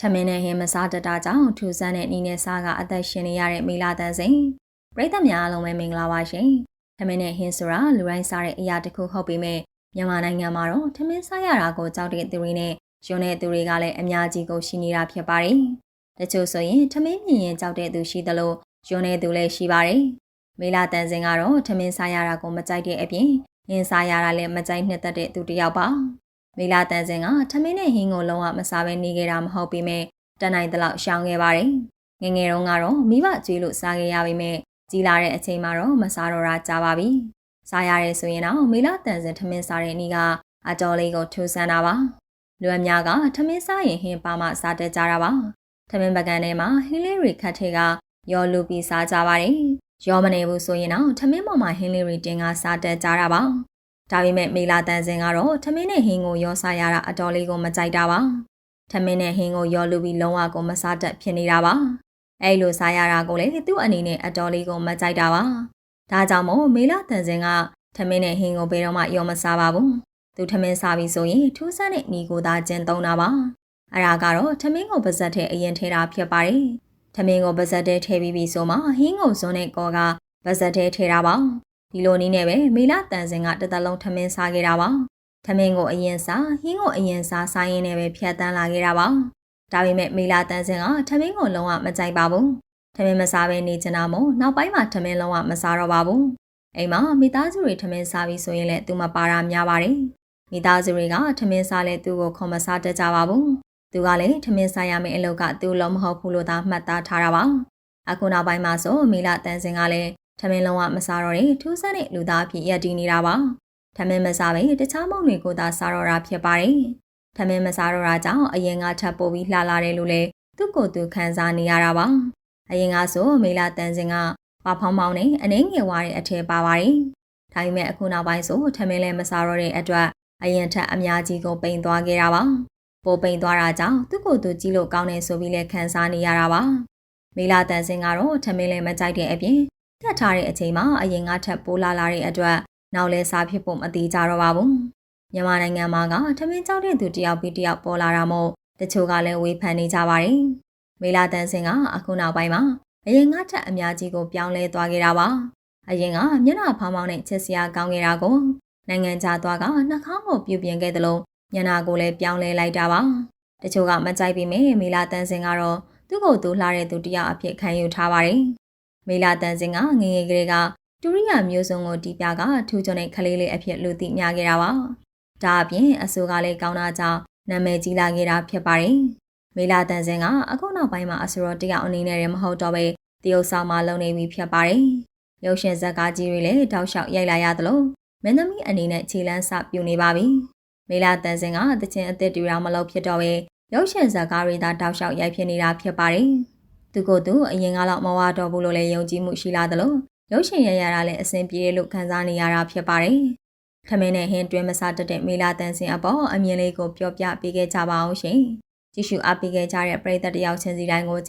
ထမင်းနဲ့ဟင်းမစားတတ်တာကြောင့်ထူဆန်းတဲ့နီးနဲ့စားကအသက်ရှင်နေရတဲ့မိလာတန်စင်ပရိသတ်များအားလုံးပဲမင်္ဂလာပါရှင်ထမင်းနဲ့ဟင်းဆိုတာလူတိုင်းစားတဲ့အရာတစ်ခုဟုတ်ပေမဲ့မြန်မာနိုင်ငံမှာတော့ထမင်းစားရတာကိုကြောက်တဲ့သူတွေနဲ့ယွန်းတဲ့သူတွေကလည်းအများကြီးကိုရှိနေတာဖြစ်ပါတယ်တချို့ဆိုရင်ထမင်းမြင်ရင်ကြောက်တဲ့သူရှိသလိုယွန်းတဲ့သူလည်းရှိပါတယ်မိလာတန်စင်ကတော့ထမင်းစားရတာကိုမကြိုက်တဲ့အပြင်ဟင်းစားရတာလည်းမကြိုက်နှစ်သက်တဲ့သူတစ်ယောက်ပါ မိလာတန်စင်ကထမင်းနဲ့ဟင်းကိုလုံးဝမစားဘဲနေခဲ့တာမဟုတ်ပေမဲ့တန်နိုင်တလောက်ရှောင်ခဲ့ပါတယ်။ငငယ်တုန်းကတော့မိဘကျွေးလို့စားခဲ့ရပေမဲ့ကြီးလာတဲ့အချိန်မှာတော့မစားတော့တာကြာပါပြီ။စားရတယ်ဆိုရင်တော့မိလာတန်စင်ထမင်းစားတဲ့နေ့ကအတော်လေးကိုထူဆန်းတာပါ။လူအများကထမင်းစားရင်ဟင်းပါမှစားတတ်ကြတာပါ။ထမင်းပကံထဲမှာဟင်းလေးတွေခတ်ထဲကရောလူပြီးစားကြပါတယ်။ရောမနေဘူးဆိုရင်တော့ထမင်းပေါ်မှာဟင်းလေးတွေတင်ကစားတတ်ကြတာပါ။ ဒါပေမဲ့မေလာတန်စင်ကတော့ထမင်းနဲ့ဟင်းကိုရောစားရတာအတော်လေးကိုမကြိုက်တာပါထမင်းနဲ့ဟင်းကိုရောလူပြီးလုံးဝကိုမစားတတ်ဖြစ်နေတာပါအဲ့လိုစားရတာကိုလည်းသူ့အနေနဲ့အတော်လေးကိုမကြိုက်တာပါဒါကြောင့်မို့မေလာတန်စင်ကထမင်းနဲ့ဟင်းကိုဘယ်တော့မှရောမစားပါဘူးသူထမင်းစားပြီးဆိုရင်ထူးဆန်းတဲ့ညီကိုသာကျင်သုံးတာပါအဲ့ဒါကတော့ထမင်းကိုပါဇက်ထဲအရင်ထဲတာဖြစ်ပါတယ်ထမင်းကိုပါဇက်ထဲထည့်ပြီးပြီဆိုမှဟင်းကိုစွန်းတဲ့ကောကပါဇက်ထဲထည့်တာပါ ဒီလိုနည်းနဲ့ပဲမေလာတန်စင်ကတစ်သက်လုံးထမင်းစားခဲ့တာပါထမင်းကိုအရင်စားဟင်းကိုအရင်စားစားရင်းနဲ့ပဲဖြတ်တန်းလာခဲ့တာပါဒါပေမဲ့မေလာတန်းစင်ကထမင်းကိုလုံးဝမကြိုက်ပါဘူးထမင်းမစားဘဲနေချင်တာမို့နောက်ပိုင်းမှာထမင်းလုံးဝမစားတော့ပါဘူးအိမ်မှာမိသားစုတွေထမင်းစားပြီးဆိုရင်လည်းသူမပါတာများပါတယ်မိသားစုတွေကထမင်းစားလဲသူ့ကိုခေါ်မစားတတ်ကြပါဘူးသူကလည်းထမင်းစားရမယ့်အလုပ်ကသူ့လုံးမဟုတ်ဘူးလို့သာမှတ်သားထားတာပါအခုနောက်ပိုင်းမှာဆိုမိလာတန်းစင်ကလည်း ထမင်းလုံးဝမစားတော့တဲ့ထူးဆန်းတဲ့လူသားဖြစ်ရည်တည်နေတာပါထမင်းမစားပဲတခြားမုံတွေကိုသာစားတော့တာဖြစ်ပါတယ်။ထမင်းမစားတော့တာကြောင့်အရင်ကထပ်ပို့ပြီးလှလာတယ်လို့လည်းသူ့ကိုယ်သူခံစားနေရတာပါ။အရင်ကဆိုမေလာတန်စင်ကပါဖောင်းမောင်းနဲ့အနှင်းငယ်ဝါတဲ့အထည်ပါပါတယ်။ဒါပေမဲ့အခုနောက်ပိုင်းဆိုထမင်းလည်းမစားတော့တဲ့အတွက်အရင်ထက်အများကြီးကိုပိန်သွားခဲ့တာပါ။ပိုပိန်သွားတာကြောင့်သူ့ကိုယ်သူကြည့်လို့ကောင်းတယ်ဆိုပြီးလည်းခံစားနေရတာပါ။မေလာတန်စင်ကတော့ထမင်းလည်းမကြိုက်တဲ့အပြင် ထပ်ထားတဲ့အချိန်မှာအရင်ကထပ်ပိုးလာလာတဲ့အတွက်နောက်လဲစားဖြစ်ဖို့မသေးကြတော့ပါဘူးမြန်မာနိုင်ငံမှာကထမင်းကြောက်တဲ့သူတယောက်ပြီးတယောက်ပေါ်လာတာမို့တချို့ကလည်းဝေဖန်နေကြပါတယ်မေလာတန်စင်ကအခုနောက်ပိုင်းမှာအရင်ကထက်အများကြီးကိုပြောင်းလဲသွားခဲ့တာပါအရင်ကမျက်နှာဖောင်းဖောင်းနဲ့ချစ်စရာကောင်းခဲ့တာကိုနိုင်ငံခြားသွားကနှာခေါင်းကိုပြုပြင်ခဲ့သလိုညနာကိုလည်းပြောင်းလဲလိုက်တာပါတချို့ကမကြိုက်ပေမဲ့မေလာတန်စင်ကတော့သူ့ကိုယ်သူလှတဲ့သူတယောက်အဖြစ်ခံယူထားပါတယ် မေလာတန်စင်ကငငယ်ကလေးကတူရိယာမျိုးစုံကိုတီးပြကထူးချွန်တဲ့ကလေးလေးအဖြစ်လူသိများခဲ့တာပါ။ဒါအပြင်အဆိုကလည်းကောင်းတာကြောင့်နာမည်ကြီးလာခဲ့တာဖြစ်ပါတယ်။မေလာတန်စင်ကအခုနောက်ပိုင်းမှာအဆိုတော်တယောက်အနေနဲ့လည်းမဟုတ်တော့ပဲတရုတ်ဆောင်မှလုံနေပြီဖြစ်ပါတယ်။ရုပ်ရှင်ဇာတ်ကားကြီးတွေလည်းတောက်လျှောက်ရိုက်လာရသလိုမင်းသမီးအနေနဲ့ခြေလန်းစပြူနေပါပြီ။မေလာတန်စင်ကတချင်းအသက်တူတာမလုပ်ဖြစ်တော့ပဲရုပ်ရှင်ဇာတ်ကားတွေသာတောက်လျှောက်ရိုက်ဖြစ်နေတာဖြစ်ပါတယ်။ သူကိုယ်သူအရင်ကတော့မဝတော့ဘူးလို့လည်းယုံကြည်မှုရှိလာသလိုရုပ်ရှင်ရရတာလည်းအဆင်ပြေလို့ခံစားနေရတာဖြစ်ပါတယ်။ထမင်းနဲ့ဟင်းတွဲမစားတတ်တဲ့မေလာတန်စင်အပေါ်အမြင်လေးကိုပြောပြပေးခဲ့ကြပါအောင်ရှင်။ကြည့်ရှုအားပေးခဲ့ကြတဲ့ပရိသတ်တယောက်ချင်းစီတိုင်းကိုကျေး